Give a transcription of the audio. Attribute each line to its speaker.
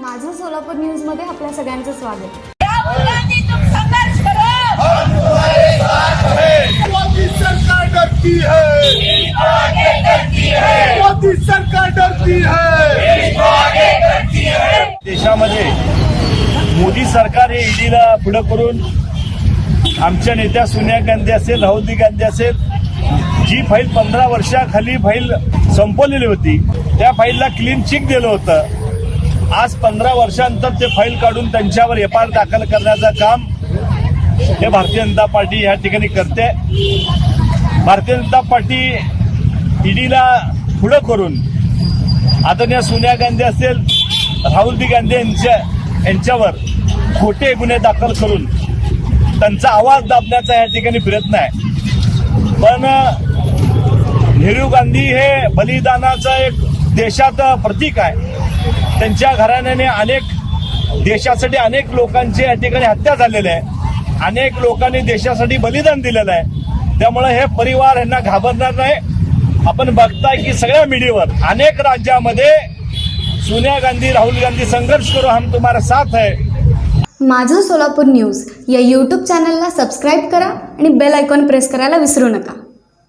Speaker 1: माझं सोलापूर न्यूजमध्ये आपल्या सगळ्यांचं स्वागत.
Speaker 2: राहुल गांधी तुम संघर्ष करो.
Speaker 3: मोदी सरकार डरती है। मोदी सरकार डरती है।
Speaker 4: देशामध्ये मोदी सरकार हे ईडीला पुढं करून आमच्या नेत्या सोनिया गांधी असेल राहुल गांधी असेल जी फाईल पंधरा वर्षाखाली फाईल संपवलेली होती त्या फाईलला क्लीन चिक दिलं होतं. आज पंधरा वर्षांतर ते फाईल काढून त्यांच्यावर एफ आय आर दाखल करण्याचं काम हे भारतीय जनता पार्टी या ठिकाणी करते. भारतीय जनता पार्टी ईडीला पुढं करून आदरणीय सोनिया गांधी असेल राहुल गांधी यांच्या यांच्यावर खोटे गुन्हे दाखल करून त्यांचा आवाज दाबण्याचा या ठिकाणी प्रयत्न आहे. पण नेहरू गांधी हे बलिदानाचं एक देशात प्रतीक आहे. त्यांच्या घराण्याने अनेक देशासाठी अनेक लोकांची या ठिकाणी हत्या झालेली आहे. अनेक लोकांनी देशासाठी बलिदान दिलेलं आहे. त्यामुळे हे परिवार यांना घाबरणार नाही. आपण बघताय की सगळ्या मीडियावर अनेक राज्यामध्ये सोनिया गांधी राहुल गांधी संघर्ष करू हम तुम्हारा साथ है
Speaker 1: माझं सोलापूर न्यूज या यूट्यूब चॅनलला सबस्क्राईब करा आणि बेल आयकॉन प्रेस करायला विसरू नका.